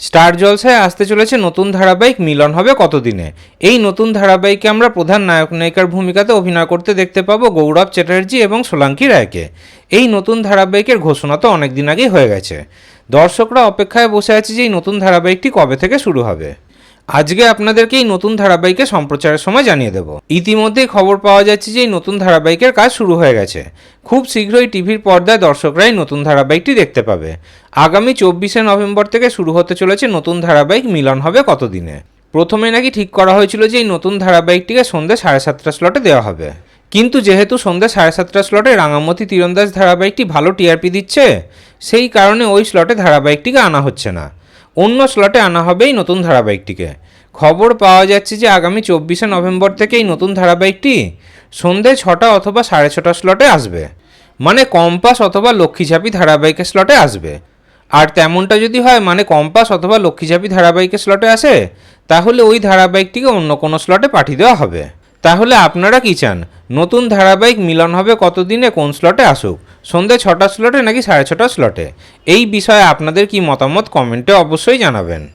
Star জলসায় আসতে চলেছে নতুন ধারাবাহিক মিলন হবে কতদিনে? এই নতুন ধারাবাহিকে আমরা প্রধান নায়ক নায়িকার ভূমিকাতে অভিনয় করতে দেখতে পাবো গৌরব চ্যাটার্জি এবং সোলাঙ্কি রায়কে। এই নতুন ধারাবাহিকের ঘোষণা তো অনেক দিন আগেই হয়ে গেছে। দর্শকরা অপেক্ষায় বসে আছে যে এই নতুন ধারাবাহিকটি কবে থেকে শুরু হবে? আজকে আপনাদেরকে এই নতুন ধারাবাহিকের সম্প্রচারের সময় জানিয়ে দেব। ইতিমধ্যেই খবর পাওয়া যাচ্ছে যে, এই নতুন ধারাবাহিকের কাজ শুরু হয়ে গেছে। খুব শীঘ্রই টিভির পর্দায় দর্শকরা এই নতুন ধারাবাহিকটি দেখতে পাবে। আগামী চব্বিশে নভেম্বর থেকে শুরু হতে চলেছে নতুন ধারাবাহিক মিলন হবে কতদিনে? প্রথমে নাকি ঠিক করা হয়েছিল যে, এই নতুন ধারাবাহিকটিকে সন্ধ্যে সাড়ে সাতটা স্লটে দেওয়া হবে। কিন্তু যেহেতু সন্ধ্যে সাড়ে সাতটা স্লটে রাঙামতি তীরন্দাজ ধারাবাহিকটি ভালো টিআরপি দিচ্ছে, সেই কারণে ওই স্লটে ধারাবাহিকটিকে আনা হচ্ছে না। অন্য স্লটে আনা হবে এই নতুন ধারাবাহিকটিকে। খবর পাওয়া যাচ্ছে যে আগামী চব্বিশে নভেম্বর থেকে এই নতুন ধারাবাহিকটি সন্ধে ছটা অথবা সাড়ে ছটা স্লটে আসবে। মানে কম্পাস অথবা লক্ষ্মীঝাপি ধারাবাহিকের স্লটে আসবে। আর তেমনটা যদি হয় মানে কম্পাস অথবা লক্ষ্মীঝাপি ধারাবাহিকের স্লটে আসে, তাহলে ওই ধারাবাহিকটিকে অন্য কোনো স্লটে পাঠিয়ে দেওয়া হবে। তাহলে আপনারা কি চান? নতুন ধারাবাহিক মিলন হবে কতদিনে? কোন স্লটে আসুক। সন্ধ্যে ছটা স্লটে নাকি সাড়ে ছটা স্লটে? এই বিষয়ে আপনাদের কি মতামত কমেন্টে অবশ্যই জানাবেন।